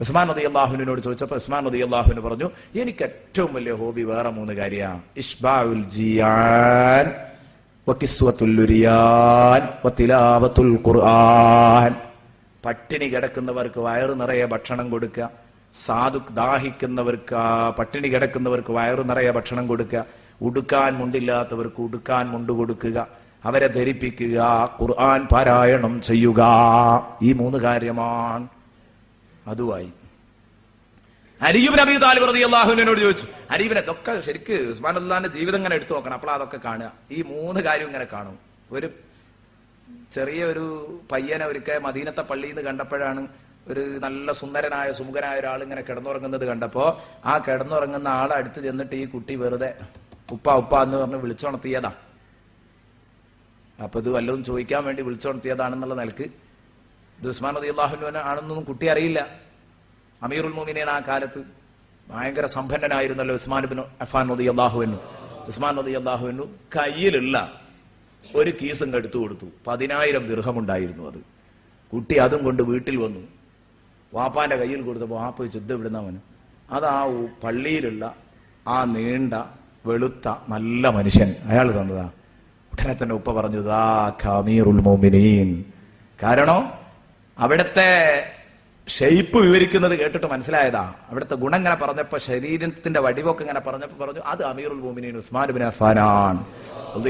ഉസ്മാൻ നദി അള്ളാഹുവിനോട് ചോദിച്ചപ്പോൾ ഉസ്മാൻ നദി അള്ളാഹുവിന് പറഞ്ഞു എനിക്ക് ഏറ്റവും വലിയ ഹോബി വേറെ മൂന്ന് കാര്യമാണ്. ജിയാൻ ഖുർആൻ. പട്ടിണി കിടക്കുന്നവർക്ക് വയറ് നിറയെ ഭക്ഷണം കൊടുക്കുക. സാധു ദാഹിക്കുന്നവർക്ക് പട്ടിണി കിടക്കുന്നവർക്ക് വയറ് നിറയെ ഭക്ഷണം കൊടുക്കുക. ഉടുക്കാൻ മുണ്ടില്ലാത്തവർക്ക് ഉടുക്കാൻ മുണ്ട് കൊടുക്കുക. അവരെ ധരിപ്പിക്കുക ഖുർആൻ പാരായണം ചെയ്യുക. ഈ മൂന്ന് കാര്യമാണ്. അതുമായി. അലീബിൻ അബി താലിബ് റതി അള്ളാഹുവിനോട് ചോദിച്ചു അരീബിനെ ഇതൊക്കെ ശരിക്ക് ഉസ്മാൻ അള്ളാന്റെ ജീവിതം ഇങ്ങനെ എടുത്തു നോക്കണം. അപ്പോൾ അതൊക്കെ കാണുക. ഈ മൂന്ന് കാര്യം ഇങ്ങനെ കാണും. ഒരു ചെറിയ ഒരു പയ്യനെ ഒരിക്കൽ മദീനത്തെ പള്ളിയിൽ നിന്ന് കണ്ടപ്പോഴാണ് ഒരു നല്ല സുന്ദരനായ സുമുഖനായ ഒരാൾ ഇങ്ങനെ കിടന്നുറങ്ങുന്നത് കണ്ടപ്പോ ആ കിടന്നുറങ്ങുന്ന ആളെ അടുത്ത് ചെന്നിട്ട് ഈ കുട്ടി വെറുതെ ഉപ്പ ഉപ്പ എന്ന് പറഞ്ഞ് വിളിച്ചുണർത്തിയതാ. അപ്പൊ ഇത് വല്ലതും ചോദിക്കാൻ വേണ്ടി വിളിച്ചുണർത്തിയതാണെന്നുള്ള നിലയ്ക്ക് ഇത് ഉസ്മാൻ അതി അള്ളാഹുലോന ആണെന്നൊന്നും കുട്ടി അറിയില്ല. അമീറുൽ മോമിനേൻ ആ കാലത്ത് ഭയങ്കര സമ്പന്നനായിരുന്നല്ലോ ഉസ്മാൻ ബിൻ അഫാൻ നദി അള്ളാഹുവിനു ഉസ്മാൻ നദി അള്ളാഹുവിനു കയ്യിലുള്ള ഒരു കീസും എടുത്തു കൊടുത്തു. പതിനായിരം ദീർഘമുണ്ടായിരുന്നു അത്. കുട്ടി അതും കൊണ്ട് വീട്ടിൽ വന്നു. വാപ്പാന്റെ കയ്യിൽ കൊടുത്തപ്പോൾ വാപ്പ ചുദ്ധ വിടുന്നവന് അത് ആ പള്ളിയിലുള്ള ആ നീണ്ട വെളുത്ത നല്ല മനുഷ്യൻ. അയാൾ തന്നതാ. ഉടനെ തന്നെ ഉപ്പ പറഞ്ഞു ദാ മോമിനീൻ കാരണം അവിടുത്തെ ഷെയ്പ്പ് വിവരിക്കുന്നത് കേട്ടിട്ട് മനസ്സിലായതാ. അവിടുത്തെ ഗുണം ഇങ്ങനെ പറഞ്ഞപ്പോ ശരീരത്തിന്റെ വടിവൊക്കെ ഇങ്ങനെ പറഞ്ഞപ്പോ പറഞ്ഞു അത് അമീറുൽ മോമിനീൻ ഉസ്മാൻ ബിൻ അഫാനാൻ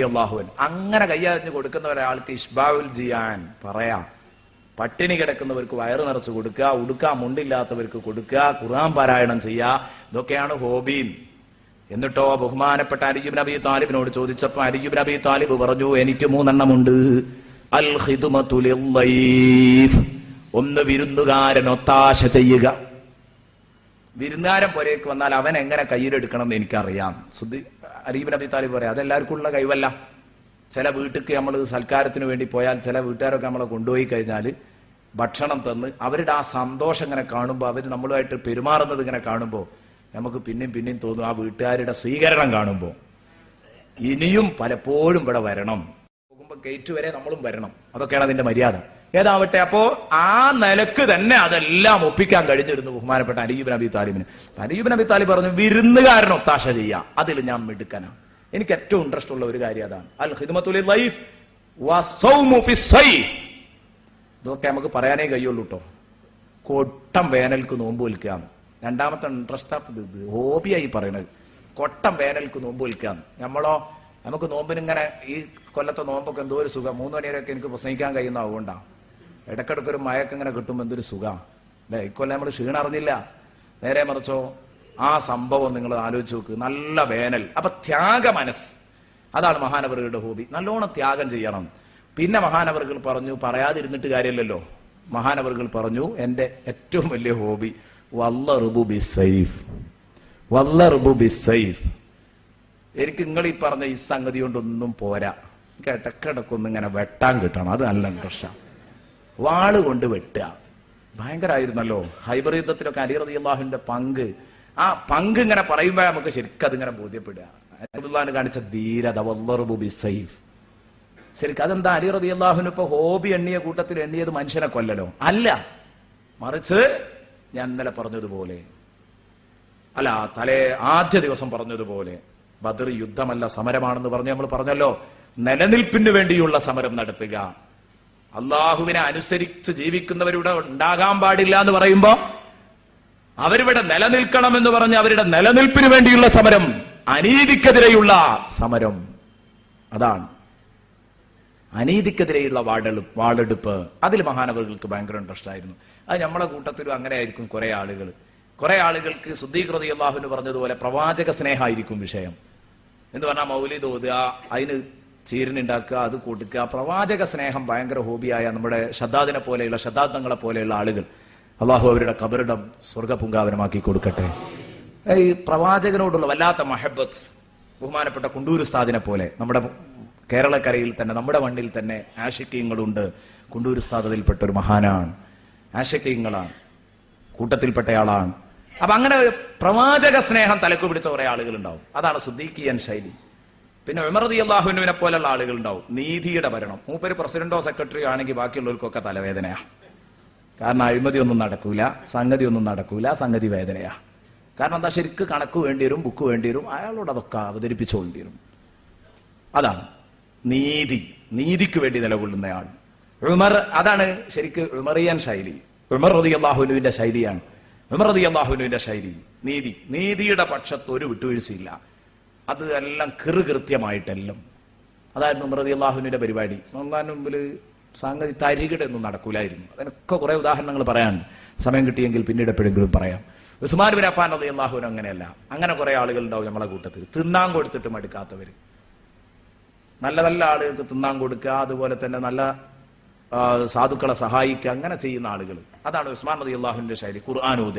അള്ളാഹുൻ അങ്ങനെ കയ്യറിഞ്ഞ് കൊടുക്കുന്ന ഒരാൾക്ക് ഇഷ്ബാവുൽ ജിയാൻ പറയാം പട്ടിണി കിടക്കുന്നവർക്ക് വയറ് നിറച്ച് കൊടുക്കുക ഉടുക്കാൻ മുണ്ടില്ലാത്തവർക്ക് കൊടുക്കുക ഖുർആൻ പാരായണം ചെയ്യുക ഇതൊക്കെയാണ് ഹോബീൻ. എന്നിട്ടോ ബഹുമാനപ്പെട്ട അരിജുബ് നബി താലിബിനോട് ചോദിച്ചപ്പോ അരിജുബ് നബി താലിബ് പറഞ്ഞു എനിക്ക് മൂന്നെണ്ണമുണ്ട്. അൽ. ഒന്ന് വിരുന്നുകാരൻ ഒത്താശ ചെയ്യുക. വിരുന്നുകാരൻ പുരയ്ക്ക് വന്നാൽ അവൻ എങ്ങനെ കയ്യിലെടുക്കണം എന്ന് എനിക്കറിയാം സുദ്ധി അരീബ് നബി താലിബ് പറയാം അതെല്ലാവർക്കും ഉള്ള കഴിവല്ല. ചില വീട്ടിക്ക് നമ്മൾ സൽക്കാരത്തിന് വേണ്ടി പോയാൽ ചില വീട്ടുകാരൊക്കെ നമ്മളെ കൊണ്ടുപോയി കഴിഞ്ഞാൽ ഭക്ഷണം തന്ന് അവരുടെ ആ സന്തോഷം ഇങ്ങനെ കാണുമ്പോൾ അവർ നമ്മളുമായിട്ട് പെരുമാറുന്നത് ഇങ്ങനെ കാണുമ്പോൾ നമുക്ക് പിന്നെയും പിന്നെയും തോന്നും ആ വീട്ടുകാരുടെ സ്വീകരണം കാണുമ്പോൾ ഇനിയും പലപ്പോഴും ഇവിടെ വരണം. പോകുമ്പോൾ ഗേറ്റ് വരെ നമ്മളും വരണം. അതൊക്കെയാണ് അതിന്റെ മര്യാദ. ഏതാവട്ടെ അപ്പോ ആ നിലയ്ക്ക് തന്നെ അതെല്ലാം ഒപ്പിക്കാൻ കഴിഞ്ഞിരുന്നു ബഹുമാനപ്പെട്ട അരീബ് നബി താലിബിന്. അരീബ് നബി താലിബ് പറഞ്ഞു വിരുന്നുകാരൻ ഒത്താശ ചെയ്യാം. അതിൽ ഞാൻ മിടുക്കനാ. എനിക്ക് ഏറ്റവും ഇൻട്രസ്റ്റ് ഉള്ള ഒരു കാര്യം അതാണ്. അൽ ഹിദ്മത്തുലി ലൈഫ് ഇതൊക്കെ നമുക്ക് പറയാനേ കഴിയുള്ളൂ കേട്ടോ കൊട്ടം വേനൽക്ക് നോമ്പ് വിൽക്കാം. രണ്ടാമത്തെ ഇൻട്രസ്റ്റ് ഇത് ഹോബിയായി പറയണത്. കൊട്ടം വേനൽക്ക് നോമ്പ് വിൽക്കാം നമ്മളോ നമുക്ക് നോമ്പിന് ഇങ്ങനെ ഈ കൊല്ലത്തെ നോമ്പൊക്കെ എന്തോ ഒരു സുഖം. മൂന്ന് മണിവരെയൊക്കെ എനിക്ക് പ്രസംഗിക്കാൻ കഴിയുന്ന അതുകൊണ്ടാണ് ഇടക്കിടക്ക് ഒരു മയക്കം ഇങ്ങനെ കിട്ടുമ്പോൾ എന്തൊരു സുഖം. അല്ലെ? ഇക്കൊല്ലം നമ്മൾ ക്ഷീണം അറിഞ്ഞില്ല നേരെ മറിച്ചോ ആ സംഭവം നിങ്ങൾ ആലോചിച്ച് നോക്ക്. നല്ല വേനൽ. അപ്പൊ ത്യാഗ മനസ്സ്. അതാണ് മഹാനവറുകളുടെ ഹോബി. നല്ലോണം ത്യാഗം ചെയ്യണം. പിന്നെ മഹാനവറുകൾ പറഞ്ഞു പറയാതിരുന്നിട്ട് കാര്യമില്ലല്ലോ. മഹാനവറുകൾ പറഞ്ഞു എന്റെ ഏറ്റവും വലിയ ഹോബി എനിക്ക് നിങ്ങൾ ഈ പറഞ്ഞ ഈ സംഗതി കൊണ്ടൊന്നും പോരാ. എനിക്ക് ഇടക്കിടക്കൊന്നും ഇങ്ങനെ വെട്ടാൻ കിട്ടണം. അത് നല്ല പ്രശ്നം വാൾ കൊണ്ട് വെട്ടുക. ഭയങ്കരമായിരുന്നല്ലോ ഹൈബർ യുദ്ധത്തിലൊക്കെ അലി റതി അള്ളാഹുവിന്റെ പങ്ക്. ആ പങ്ക് ഇങ്ങനെ പറയുമ്പോ നമുക്ക് ശരിക്കും അതിങ്ങനെ ബോധ്യപ്പെടുക. കാണിച്ച ധീരത വല്ലറുബു ബി സൈഫ് ശരിക്കും അതെന്താ? അലി റതി അള്ളാഹുവിന് ഇപ്പൊ ഹോബി എണ്ണിയ കൂട്ടത്തിൽ എണ്ണിയത് മനുഷ്യനെ കൊല്ലലോ? അല്ല. മറിച്ച് ഞാൻ ഇന്നലെ പറഞ്ഞതുപോലെ. അല്ല തലേ ആദ്യ ദിവസം പറഞ്ഞതുപോലെ. ബദർ യുദ്ധമല്ല സമരമാണെന്ന് പറഞ്ഞ് നമ്മൾ പറഞ്ഞല്ലോ. നിലനിൽപ്പിന് വേണ്ടിയുള്ള സമരം നടത്തുക. അള്ളാഹുവിനെ അനുസരിച്ച് ജീവിക്കുന്നവരിവിടെ ഉണ്ടാകാൻ പാടില്ല എന്ന് പറയുമ്പോ അവരിവിടെ നിലനിൽക്കണം എന്ന് പറഞ്ഞ് അവരുടെ നിലനിൽപ്പിന് വേണ്ടിയുള്ള സമരം അനീതിക്കെതിരെയുള്ള സമരം. അതാണ്. അനീതിക്കെതിരെയുള്ള വാടെ വാളെടുപ്പ്. അതിൽ മഹാനവകൾക്ക് ഭയങ്കര ഇൻട്രസ്റ്റ് ആയിരുന്നു. അത് നമ്മളെ കൂട്ടത്തിലും അങ്ങനെ ആയിരിക്കും കുറെ ആളുകൾ കുറെ ആളുകൾക്ക് ശുദ്ധീകൃതി അള്ളാഹുവിന് പറഞ്ഞതുപോലെ പ്രവാചക സ്നേഹമായിരിക്കും വിഷയം. എന്ന് പറഞ്ഞാൽ മൗലിദ് ഓതുക അതിന് ചീരനുണ്ടാക്കുക അത് കൊടുക്കുക. പ്രവാചക സ്നേഹം ഭയങ്കര ഹോബിയായ നമ്മുടെ ഷദ്ദാദിനെ പോലെയുള്ള ശതാബ്ദങ്ങളെ പോലെയുള്ള ആളുകൾ. അള്ളാഹു അവരുടെ കബറിടം സ്വർഗപുങ്കാവനമാക്കി കൊടുക്കട്ടെ. ഈ പ്രവാചകനോടുള്ള വല്ലാത്ത മഹബത്ത് ബഹുമാനപ്പെട്ട കുണ്ടൂർ ഉസ്താദിനെ പോലെ. നമ്മുടെ കേരളക്കരയിൽ തന്നെ നമ്മുടെ മണ്ണിൽ തന്നെ ആഷിക്കീങ്ങളുണ്ട് ഉസ്താദ് ഒരു മഹാനാണ്. ആഷിക്കീങ്ങളാണ് കൂട്ടത്തിൽപ്പെട്ടയാളാണ്. അപ്പൊ അങ്ങനെ ഒരു പ്രവാചക സ്നേഹം തലക്കു പിടിച്ച കുറെ ആളുകൾ ഉണ്ടാവും അതാണ് സുദ്ദീഖിയൻ ശൈലി. പിന്നെ ഉമർദി അള്ളാഹുവിനെ പോലെയുള്ള ആളുകൾ ഉണ്ടാവും നീതിയുടെ ഭരണം. മൂപ്പര് പ്രസിഡന്റോ സെക്രട്ടറിയോ ആണെങ്കിൽ ബാക്കിയുള്ളവർക്കൊക്കെ തലവേദനയാ. കാരണം അഴിമതി ഒന്നും നടക്കൂല സംഗതി ഒന്നും നടക്കൂല സംഗതി വേദനയാ. കാരണം എന്താ ശരിക്ക് കണക്ക് വേണ്ടി വരും ബുക്ക് വേണ്ടി വരും അയാളോട് അതൊക്കെ അവതരിപ്പിച്ചുകൊണ്ടി വരും അതാണ്. നീതി. നീതിക്ക് വേണ്ടി നിലകൊള്ളുന്നയാൾ. ഉമർ അതാണ് ശരിക്ക് ഉമറിയൻ ശൈലി. ഉമർ റതി അള്ളാഹുലുവിന്റെ ശൈലിയാണ്. ഉമർ റതി അള്ളാഹുലുവിന്റെ ശൈലി. നീതി. നീതിയുടെ പക്ഷത്ത് ഒരു വിട്ടുവീഴ്ചയില്ല. അത് എല്ലാം കൃത്യമായിട്ടെല്ലാം. അതായിരുന്നു ഉമർ റതി അള്ളാഹുവിന്റെ പരിപാടി. ഒന്നാം മുമ്പിൽ സംഗതി തരികിടൊന്നും നടക്കൂലായിരുന്നു. അതിനൊക്കെ കുറെ ഉദാഹരണങ്ങൾ പറയാനുണ്ട്. സമയം കിട്ടിയെങ്കിൽ പിന്നീട് എപ്പോഴെങ്കിലും പറയാം. ഉസ്മാൻ ബിൻ അഫാൻ റതി അള്ളാഹുവിന് അങ്ങനെയല്ല. അങ്ങനെ കുറെ ആളുകൾ ഉണ്ടാവും നമ്മളെ കൂട്ടത്തിൽ. തിന്നാൻ കൊടുത്തിട്ട് എടുക്കാത്തവര് നല്ല നല്ല ആളുകൾക്ക് തിന്നാൻ കൊടുക്കുക. അതുപോലെ തന്നെ നല്ല സാധുക്കളെ സഹായിക്കുക അങ്ങനെ ചെയ്യുന്ന ആളുകൾ അതാണ് ഉസ്മാൻ റതി അള്ളാഹുവിന്റെ ശൈലി ഖുർആാനൂദ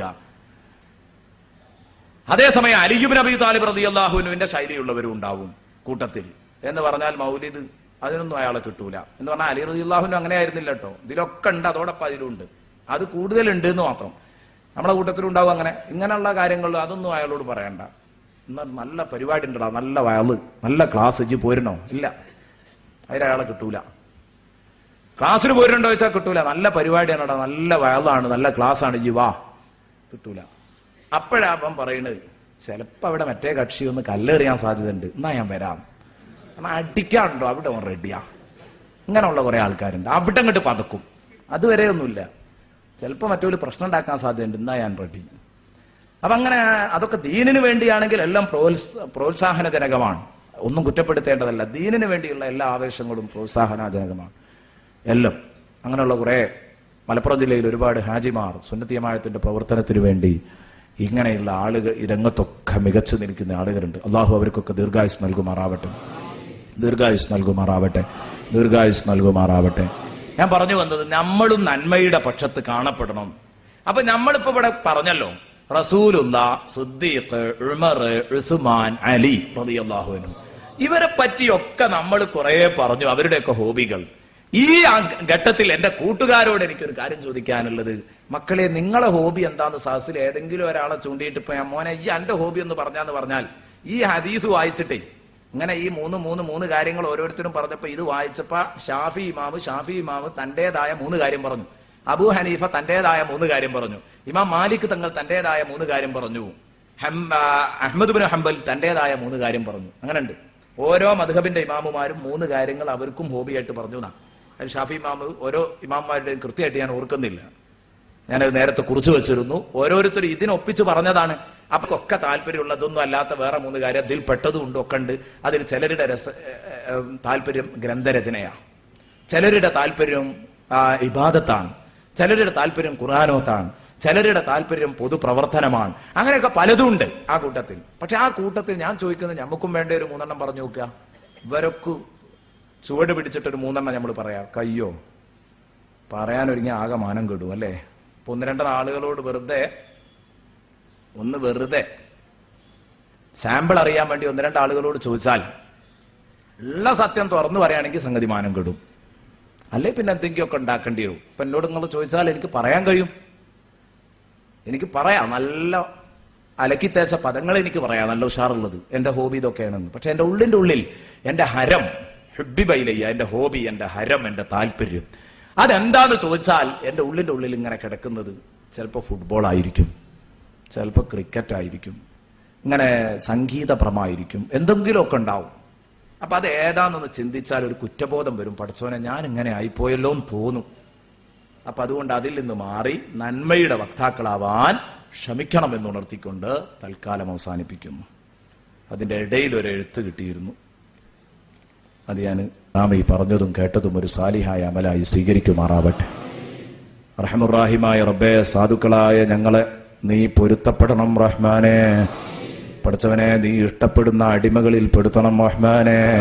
അതേസമയം അലിയുബ് അബി താലിബ് റതി അള്ളാഹുവിന്റെ ശൈലിയുള്ളവരും ഉണ്ടാവും കൂട്ടത്തിൽ. എന്ന് പറഞ്ഞാൽ മൗലിദ് അതിനൊന്നും അയാളെ കിട്ടൂല. എന്ന് പറഞ്ഞാൽ അലി റതി അള്ളാഹുവിനും അങ്ങനെ ആയിരുന്നില്ല കേട്ടോ ഇതിലൊക്കെ ഉണ്ട് അതോടൊപ്പം അതിലുണ്ട് അത് കൂടുതലുണ്ട് എന്ന് മാത്രം. നമ്മളെ കൂട്ടത്തിലുണ്ടാവും അങ്ങനെ. ഇങ്ങനെയുള്ള കാര്യങ്ങൾ അതൊന്നും അയാളോട് പറയണ്ട. എന്നാൽ നല്ല പരിപാടി ഉണ്ടടാ നല്ല വയൽ നല്ല ക്ലാസ് ഇജ്ജ് പോരണോ ഇല്ല. അതിലയാളെ കിട്ടൂല. ക്ലാസ്സിന് പോയിട്ടുണ്ടോ വെച്ചാൽ കിട്ടൂല. നല്ല പരിപാടിയാണ് നല്ല വയലാണ് നല്ല ക്ലാസ് ആണ് ഇജ്ജ് വാ. കിട്ടൂല. അപ്പോഴാ അപ്പം പറയണത്. ചിലപ്പോ അവിടെ മറ്റേ കക്ഷി ഒന്ന് കല്ലെറിയാൻ സാധ്യതയുണ്ട്. എന്നാ ഞാൻ വരാം. എന്നാ അടിക്കാണ്ടോ അവിടെ റെഡിയാ ഇങ്ങനെയുള്ള കുറെ ആൾക്കാരുണ്ട്. അവിടെ അങ്ങോട്ട് പതക്കും. അതുവരെ ഒന്നുമില്ല ചിലപ്പോ മറ്റൊരു പ്രശ്നം ഉണ്ടാക്കാൻ സാധ്യതയുണ്ട്. എന്നാ ഞാൻ റെഡി അപ്പൊ അങ്ങനെ അതൊക്കെ ദീനിന് വേണ്ടിയാണെങ്കിൽ എല്ലാം പ്രോത്സ പ്രോത്സാഹനജനകമാണ്. ഒന്നും കുറ്റപ്പെടുത്തേണ്ടതല്ല. ദീനിന് വേണ്ടിയുള്ള എല്ലാ ആവേശങ്ങളും പ്രോത്സാഹനജനകമാണ്. എല്ലാം. അങ്ങനെയുള്ള കുറേ മലപ്പുറം ജില്ലയിൽ ഒരുപാട് ഹാജിമാർ സുന്നത്തിയമായത്തിന്റെ പ്രവർത്തനത്തിന് വേണ്ടി ഇങ്ങനെയുള്ള ആളുകൾ ഈ രംഗത്തൊക്കെ മികച്ചു നിൽക്കുന്ന ആളുകളുണ്ട്. അള്ളാഹു അവർക്കൊക്കെ ദീർഘായുസ് നൽകുമാറാവട്ടെ. ദീർഘായുസ് നൽകുമാറാവട്ടെ. ദീർഘായുസ് നൽകുമാറാവട്ടെ. ഞാൻ പറഞ്ഞു വന്നത് നമ്മളും നന്മയുടെ പക്ഷത്ത് കാണപ്പെടണം. അപ്പൊ നമ്മളിപ്പോ ഇവിടെ പറഞ്ഞല്ലോ റസൂലുള്ള ഉമർ ഉസ്മാൻ അലി ഇവരെ പറ്റിയൊക്കെ നമ്മൾ കുറെ പറഞ്ഞു അവരുടെയൊക്കെ ഹോബികൾ. ഈ ഘട്ടത്തിൽ എന്റെ കൂട്ടുകാരോട് എനിക്കൊരു കാര്യം ചോദിക്കാനുള്ളത്. മക്കളെ നിങ്ങളെ ഹോബി എന്താന്ന് സാഹസിൽ ഏതെങ്കിലും ഒരാളെ ചൂണ്ടിയിട്ട് പോയാ മോനെ ഈ എന്റെ ഹോബി എന്ന് പറഞ്ഞാന്ന് പറഞ്ഞാൽ ഈ ഹദീസ് വായിച്ചിട്ടേ ഇങ്ങനെ ഈ മൂന്ന് മൂന്ന് മൂന്ന് കാര്യങ്ങൾ ഓരോരുത്തരും പറഞ്ഞപ്പോ ഇത് വായിച്ചപ്പോ ഷാഫി ഇമാമ് ഷാഫി ഇമാമ് തന്റേതായ മൂന്ന് കാര്യം പറഞ്ഞു. അബു ഹനീഫ തന്റേതായ മൂന്ന് കാര്യം പറഞ്ഞു. ഇമാം മാലിക് തങ്ങൾ തന്റേതായ മൂന്ന് കാര്യം പറഞ്ഞു. അഹമ്മദ് ബിൻ ഹംബൽ തന്റേതായ മൂന്ന് കാര്യം പറഞ്ഞു. അങ്ങനെ ഉണ്ട് ഓരോ മധുഹബിന്റെ ഇമാമുമാരും മൂന്ന് കാര്യങ്ങൾ അവർക്കും ഹോബിയായിട്ട് പറഞ്ഞു എന്നാ അതിൽ ഷാഫി ഇമാമ് ഓരോ ഇമാമ്മാരുടെയും കൃത്യമായിട്ട് ഞാൻ ഓർക്കുന്നില്ല. ഞാനത് നേരത്തെ കുറിച്ചു വെച്ചിരുന്നു. ഓരോരുത്തരും ഇതിനൊപ്പിച്ച് പറഞ്ഞതാണ്. അപ്പൊക്കെ താല്പര്യമുള്ളതൊന്നും അല്ലാത്ത വേറെ മൂന്ന് കാര്യം. അതിൽ പെട്ടതും ഉണ്ട് ഒക്കെ ഉണ്ട്. അതിൽ ചിലരുടെ രസ താല്പര്യം ഗ്രന്ഥരചനയാണ് ചിലരുടെ താല്പര്യം ഇബാദത്താണ്. ചിലരുടെ താല്പര്യം ഖുർആാനോത്താണ്. ചിലരുടെ താല്പര്യം പൊതുപ്രവർത്തനമാണ്. അങ്ങനെയൊക്കെ പലതും ഉണ്ട് ആ കൂട്ടത്തിൽ. പക്ഷെ ആ കൂട്ടത്തിൽ ഞാൻ ചോദിക്കുന്നത് നമുക്കും വേണ്ട ഒരു മൂന്നെണ്ണം പറഞ്ഞു നോക്കുക. ഇവരൊക്കെ ചുവട് പിടിച്ചിട്ടൊരു മൂന്നെണ്ണം നമ്മൾ പറയാം. കയ്യോ? പറയാനൊരുങ്ങി ആകെ മാനം കെടും അല്ലേ? അപ്പൊ ഒന്ന് രണ്ടര ആളുകളോട് വെറുതെ ഒന്ന് വെറുതെ സാമ്പിൾ അറിയാൻ വേണ്ടി ഒന്ന് രണ്ട് ആളുകളോട് ചോദിച്ചാൽ ഉള്ള സത്യം തുറന്നു പറയുകയാണെങ്കിൽ സംഗതി മാനം കെടും. അല്ലെ പിന്നെ എന്തെങ്കിലുമൊക്കെ ഉണ്ടാക്കേണ്ടി വരും. ഇപ്പൊ എന്നോട് നിങ്ങൾ ചോദിച്ചാൽ എനിക്ക് പറയാൻ കഴിയും. എനിക്ക് പറയാം. നല്ല അലക്കി തേച്ച പദങ്ങൾ എനിക്ക് പറയാം. നല്ല ഉഷാറുള്ളത്. എന്റെ ഹോബി ഇതൊക്കെയാണെന്ന്. പക്ഷെ എന്റെ ഉള്ളിന്റെ ഉള്ളിൽ എന്റെ ഹരം ഹെബിബൈലയ്യ എന്റെ ഹോബി എന്റെ ഹരം എന്റെ താല്പര്യം അതെന്താന്ന് ചോദിച്ചാൽ എന്റെ ഉള്ളിന്റെ ഉള്ളിൽ ഇങ്ങനെ കിടക്കുന്നത് ചിലപ്പോൾ ഫുട്ബോൾ ആയിരിക്കും ചിലപ്പോൾ ക്രിക്കറ്റ് ആയിരിക്കും ഇങ്ങനെ സംഗീതപ്രമായിരിക്കും എന്തെങ്കിലുമൊക്കെ ഉണ്ടാവും. അപ്പൊ അത് ഏതാണെന്ന് ചിന്തിച്ചാൽ ഒരു കുറ്റബോധം വരും. പഠിച്ചോനെ ഞാൻ ഇങ്ങനെ ആയിപ്പോയല്ലോ എന്ന് തോന്നും. അപ്പൊ അതുകൊണ്ട് അതിൽ നിന്ന് മാറി നന്മയുടെ വക്താക്കളാവാൻ ശ്രമിക്കണം എന്നുണർത്തിക്കൊണ്ട് തൽക്കാലം അവസാനിപ്പിക്കുന്നു. അതിന്റെ ഇടയിൽ ഒരു എഴുത്ത് കിട്ടിയിരുന്നു. അത് ഞാൻ നാം ഈ പറഞ്ഞതും കേട്ടതും ഒരു സാലിഹായ അമലായി സ്വീകരിക്കുമാറാവട്ടെ. റഹമുറാഹിമായ റബ്ബെ സാധുക്കളായ ഞങ്ങളെ നീ പൊരുത്തപ്പെടണം റഹ്മാനെ. പഠിച്ചവനെ നീ ഇഷ്ടപ്പെടുന്ന അടിമകളിൽ പെടുത്തണം റഹ്മാനെ.